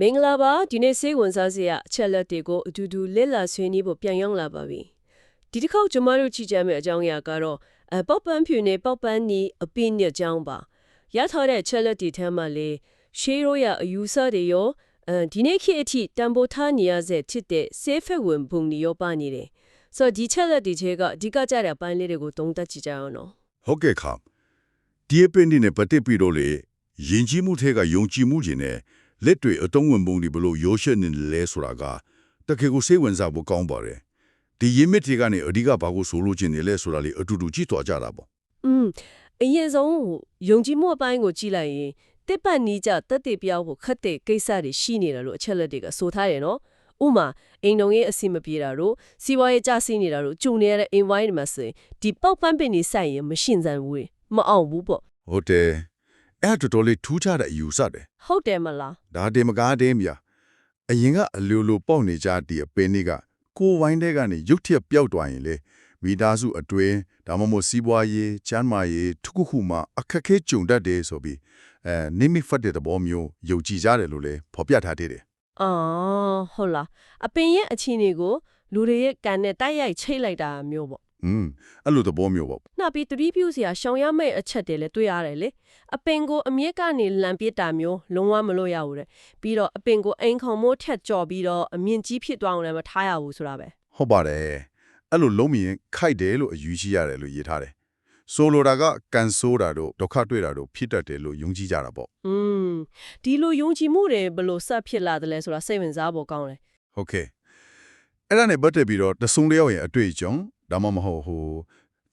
မင်္ဂလာပါဒီနေ့စေဝန်စားစရာအချက်လက်တွေကိုအတူတူလေ့လာဆွေးနွေးဖို့ပြန်ရောက်လာပါပြီဒီတစ်ခေါက်ကျမတို့ကြည့်ကြမယ့်အကြောင်းအရာကတော့အပေါက်ပန်းဖြူနဲ့ပေါက်ပန်းနီအပင်းညအကြောင်းပါရထားတဲ့အချက်လက်တွေထဲမှာလေရှေးရိုးရအယူဆတွေရောဒီနေ့ခေတ်အထိတန်ဖိုးထားနေရစေဖြစ်တဲ့ဆေးဖက်ဝင်ဘုံတွေရောပါနေတယ်ဆိုတော့ဒီချက်လက်တွေချေကအဓိကကြတဲ့အပိုင်းလေးတွေကိုသုံးသပ်ကြည့်ကြအောင်နော်ဟုတ်ကဲ့ခါဒီအပင်းညနဲ့ပတ်သက်ပြီးတော့လေယဉ်ကျေးမှုထဲကယုံကြည်မှုခြင်းနဲ့ လက်တွေအတုံးဝင်ပုံတွေဘလို့ရိုးရှင်းနေလဲဆိုတာကတကယ်ကိုစိတ်ဝင်စားဖို့ကောင်းပါတယ်ဒီရင်းမြစ်တွေကနေအဓိကဘာကိုဆိုလို့ချင်းနေလဲဆိုတာလေအတူတူကြည့်သွားကြတာပေါ့อืมအရင်ဆုံးယုံကြည်မှုအပိုင်းကိုကြည့်လိုက်ရင်တစ်ပတ်နီးကြတက်တေပြောင်းဖို့ခက်တဲ့ကိစ္စတွေရှိနေတယ်လို့အချက်လက်တွေကဆိုထားတယ်နော်ဥမာအိမ်တော်ရဲ့အစီမပြေတာတို့စီးပွားရေးကျဆင်းနေတာတို့ဂျုံနေရတဲ့ environment မှာဆိုရင်ဒီပေါက်ပန်းပင်နေဆိုင်ရင်မရှင်းစမ်းဘူးလေမအောင်ဘူးပေါ့ဟုတ်တယ် အဲ့ဒါတော်တော်လေးထူးခြားတဲ့အယူဆတယ်ဟုတ်တယ်မလားဒါတင်မကားသေးမြာအရင်ကအလိုလိုပေါက်နေကြတဲ့အပင်းတွေကကိုယ်ဝိုင်းတဲ့ကနေရုတ်တရက်ပျောက်သွားရင်လေမိသားစုအတွင်းဒါမှမဟုတ်စီးပွားရေးချမ်းမာရေးทุกခုမှအခက်အခဲကြုံတတ်တယ်ဆိုပြီးအဲနိမိတ်ဖတ်တဲ့သဘောမျိုးယုံကြည်ကြတယ်လို့လည်းဖော်ပြထားသေးတယ်အော်ဟုတ်လားအပင်ရဲ့အခြေအနေကိုလူတွေရဲ့ကန်နဲ့တိုက်ရိုက်ချိတ်လိုက်တာမျိုးပေါ့ อืมအဲ့လိုသဘောမျိုးပေါ့ နောက်ပြီးသတိပြုစရာရှောင်ရမယ့်အချက်တွေလည်းတွေ့ရတယ်လေအပင်ကိုအမြင့်ကနေလံပစ်တာမျိုးလုံးဝမလို့ရဘူးတဲ့ပြီးတော့အပင်ကိုအိမ်ခေါင်မိုးထက်ကြော်ပြီးတော့အမြင့်ကြီးဖြစ်သွားအောင်လည်းမထားရဘူးဆိုတာပဲ ဟုတ်ပါတယ်အဲ့လိုလုံးမြင်ခိုက်တယ်လို့အယူရှိရတယ်လို့ရေးထားတယ်ဆိုလိုတာကကန်ဆိုးတာတို့ဒုက္ခတွေ့တာတို့ဖြစ်တတ်တယ်လို့ယုံကြည်ကြတာပေါ့ อืมဒီလိုယုံကြည်မှုတွေဘယ်လိုဆက်ဖြစ်လာတယ်လဲဆိုတာစိတ်ဝင်စားဖို့ကောင်းတယ် ဟုတ်ကဲ့အဲ့ဒါနဲ့ပတ်သက်ပြီးတော့တဆုံတယောက်ရဲ့အတွေ့အကြုံ ဒါမှမဟုတ်ဟို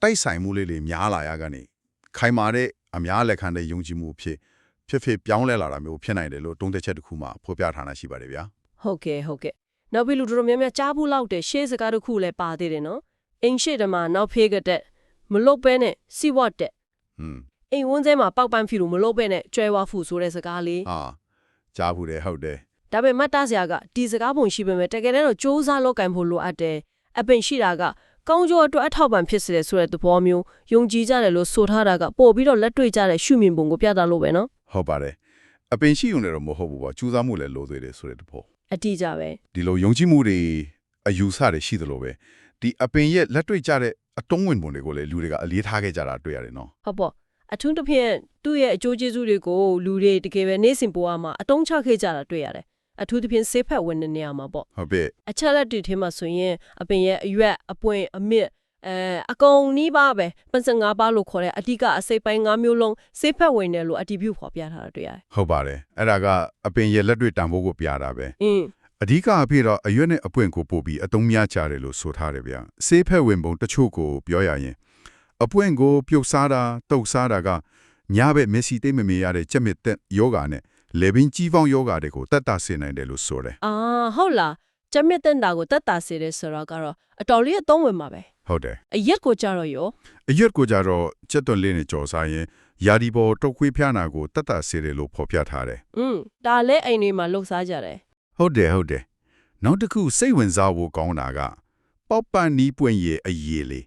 တိုက်ဆိုင်မှုလေးတွေများလာရကနေခိုင်မာတဲ့အများလက်ခံတဲ့ယုံကြည်မှုဖြစ်ဖြစ်ဖြစ်ပြောင်းလဲလာတာမျိုးဖြစ်နိုင်တယ်လို့တုံးသက်ချက်တစ်ခုမှဖော်ပြထားတာရှိပါတယ်ဗျာ ဟုတ်ကဲ့ဟုတ်ကဲ့နောက်ပြီးလူတော်တော်များများကြားဘူးလောက်တဲ့ရှေးစကားတစ်ခုလည်းပါသေးတယ်နော်အိမ်ရှိတမှာနောက်ဖေးကတဲ့မလုတ်ပဲနဲ့စီဝတ်တဲ့ อืม အိမ်ဝန်းထဲမှာပေါက်ပန်းဖြူလို့မလုတ်ပဲနဲ့ကျွဲဝါဖူဆိုတဲ့စကားလေး ဟာကြားဘူးတယ်ဟုတ်တယ် ဒါပေမဲ့မှတ်သားစရာကဒီစကားပုံရှိပေမဲ့တကယ်တမ်းတော့စ조사လောက်ကန်ဖို့လိုအပ်တယ်အပင်ရှိတာက ကောင်းကျိုးအတွက်အထောက်ပံ့ဖြစ်စေတယ်ဆိုတဲ့သဘောမျိုးယုံကြည်ကြတယ်လို့ဆိုထားတာကပို့ပြီးတော့လက်တွေ့ကြတဲ့ရှုမြင်ပုံကိုပြသလို့ပဲနော်ဟုတ်ပါတယ်အပင်ရှိုံနဲ့တော့မဟုတ်ဘူးပေါ့ကျူးစားမှုလည်းလိုသေးတယ်ဆိုတဲ့တဖို့အတိအကျပဲဒီလိုယုံကြည်မှုတွေအယူဆတွေရှိသလိုပဲဒီအပင်ရဲ့လက်တွေ့ကြတဲ့အတုံးဝင်ပုံတွေကိုလည်းလူတွေကအလေးထားခဲ့ကြတာတွေ့ရတယ်နော်ဟုတ်ပေါ့အထူးသဖြင့်သူ့ရဲ့အကျိုးကျေးဇူးတွေကိုလူတွေတကယ်ပဲနေ့စဉ်ပေါ်မှာအတုံးချခဲ့ကြတာတွေ့ရတယ် အထူးသဖြင့်ဆေးဖက်ဝင်တဲ့နေရာမှာပေါ့ဟုတ်ပြီအချက်လက်တွေထဲမှာဆိုရင်အပင်ရဲ့အရွက်အပွင့်အမြင့်အဲအကုန်နီးပါပဲ55ပါလို့ခေါ်တဲ့အဓိကအစိပ်ပိုင်း၅မျိုးလုံးဆေးဖက်ဝင်တယ်လို့အတည်ပြုဖော်ပြထားတာတွေ့ရတယ်ဟုတ်ပါတယ်အဲ့ဒါကအပင်ရဲ့လက်တွေ့တန်ဖိုးကိုပြတာပဲ။အင်းအဓိကအဖြစ်တော့အရွက်နဲ့အပွင့်ကိုပို့ပြီးအတုံးများကြတယ်လို့ဆိုထားတယ်ဗျဆေးဖက်ဝင်ပုံတချို့ကိုပြောရရင်အပွင့်ကိုပြုတ်စားတာတုတ်စားတာကညာဘက်မျက်စိသိမ့်မမြင်ရတဲ့ကြက်မြစ်တဲ့ယောဂါနဲ့ လေပင်ကြီးပေါင်းယောဂါတွေကိုတတ်တာဆင်နိုင်တယ်လို့ဆိုတယ်အာဟုတ်လားကြက်မြက်တန်တာကိုတက်တာစေတယ်ဆိုတော့ကတော့အတော်လေးအသုံးဝင်မှာပဲဟုတ်တယ်အရက်ကိုကြတော့ရောအရွက်ကိုကြတော့ချက်သွန်လေးနဲ့ကြော်စားရင်ယာဒီပေါ်တုတ်ခွေးဖျားနာကိုတတ်တာစေတယ်လို့ဖော်ပြထားတယ်อืมဒါလည်းအိမ်တွေမှာလှုပ်ရှားကြတယ်ဟုတ်တယ်ဟုတ်တယ်နောက်တစ်ခုစိတ်ဝင်စားဖို့ကောင်းတာက ပေါက်ပန်နီးပွင့်ရဲ့အရေးလေး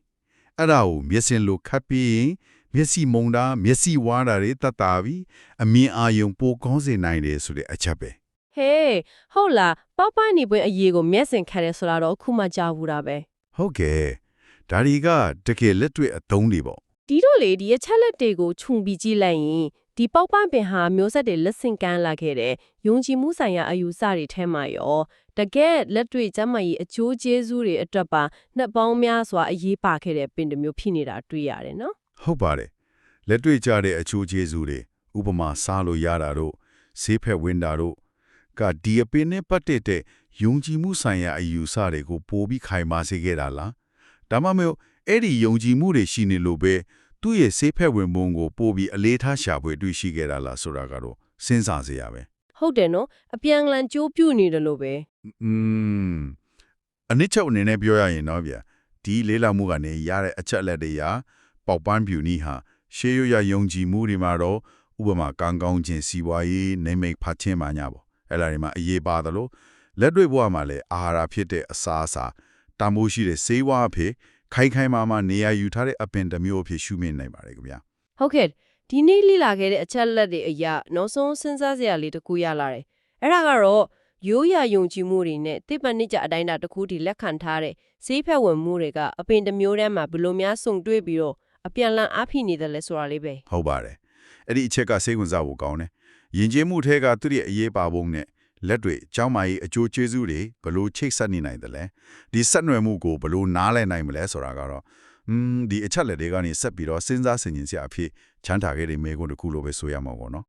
အဲ့ဒါကိုမျက်စင်လိုခတ်ပြီးရင် မျက်စိမုံတာမျက်စိဝါးတာတွေတတ်တာပြီးအမြင်အာရုံပိုကောင်းစေနိုင်တယ်ဆိုတဲ့အချက်ပဲဟေးဟုတ်လားပေါက်ပန်းနေပွင့်အရေးကိုမျက်စင်ခံတယ်ဆိုတာတော့အခုမှကြားဘူးတာပဲဟုတ်ကဲ့ဒါတွေကတကယ်လက်တွေ့အသုံးတွေပေါ့ဒီတော့လေဒီအချက်လက်တွေကိုခြုံပြီးကြည့်လိုက်ရင်ဒီပေါက်ပန်းပင်ဟာမျိုးဆက်တွေလက်ဆင့်ကမ်းလာခဲ့တဲ့ယုံကြည်မှုဆိုင်ရာအယူဆတွေထဲမှာရောတကယ်လက်တွေ့ကျမ်းမာရေးအကျိုးကျေးဇူးတွေအတွက်ပါနှစ်ပေါင်းများစွာအရေးပါခဲ့တဲ့ပင်တစ်မျိုးဖြစ်နေတာတွေ့ရတယ်နော် ဟုတ်ပါတယ်လက်တွေ့ကြတဲ့အချိုးကျေးဇူးတွေဥပမာစားလို့ရတာတို့ဆေးဖက်ဝင်တာတို့ကဒီအပင်နဲ့ပတ်သက်တဲ့ယုံကြည်မှုဆိုင်ရာအယူဆတွေကိုပိုပြီးခိုင်မာစေခဲ့တာလားဒါမှမဟုတ်အဲ့ဒီယုံကြည်မှုတွေရှိနေလို့ပဲသူ့ရဲ့ဆေးဖက်ဝင်ပုံကိုပိုပြီးအလေးထားရှာဖွေတွေ့ရှိခဲ့တာလားဆိုတာကတော့စဉ်းစားစရာပဲဟုတ်တယ်နော်အပြန်အလှန်ကြိုးပြူနေတယ်လို့ပဲอืมအနစ်ချုပ်အနေနဲ့ပြောရရင်တော့ဗျာဒီလေးလာမှုကနေရတဲ့အချက်အလက်တွေရာ ပေါက်ပန်းပြူနီဟာရှေးရရယုံကြည်မှုတွေမှာတော့ဥပမာကောင်းကောင်းချင်းစီပွားရေးနေမိတ်ဖတ်ချင်းပါညာပေါ့အဲ့လာတွေမှာအရေးပါသလိုလက်တွေ့ဘဝမှာလည်းအာဟာရဖြစ်တဲ့အစာအစာတန်ဖိုးရှိတဲ့ဆေးဝါးအဖြစ်ခိုင်ခိုင်မာမာနေရာယူထားတဲ့အပင်တစ်မျိုးအဖြစ်ရှုမြင်နိုင်ပါတယ်ခင်ဗျာဟုတ်ကဲ့ဒီနေ့လိလာခဲ့တဲ့အချက်လက်တွေအရာနောက်ဆုံးစဉ်းစားစရာလေးတစ်ခုရလာတယ်အဲ့ဒါကတော့ရိုးရာယုံကြည်မှုတွေနဲ့တိပ္ပံနိကြအတိုင်းအတာတစ်ခုတည်းလက်ခံထားတဲ့ဈေးဖက်ဝင်မှုတွေကအပင်တစ်မျိုးတည်းမှာဘယ်လိုများစုံတွေ့ပြီးတော့ အပြန်လန်အားဖိနေတယ်လဲဆိုတာလေးပဲဟုတ်ပါတယ်အဲ့ဒီအချက်ကစိတ်ဝင်စားဖို့ကောင်းတယ်ယဉ်ကျေးမှုထဲကသူ့ရဲ့အရေးပါပုံနဲ့လက်တွေအကြောင်းမကြီးအကျိုးကျေးဇူးတွေဘလို့ချိတ်ဆက်နေနိုင်တယ်လဲဒီဆက်နွယ်မှုကိုဘလို့နားလည်နိုင်မလဲဆိုတာကတော့อืมဒီအချက်လက်တွေကနေဆက်ပြီးတော့စဉ်းစားဆင်ခြင်စရာအဖြစ်ချမ်းသာခဲ့တဲ့မေခွန်းတစ်ခုလိုပဲဆိုရမှာပေါ့နော်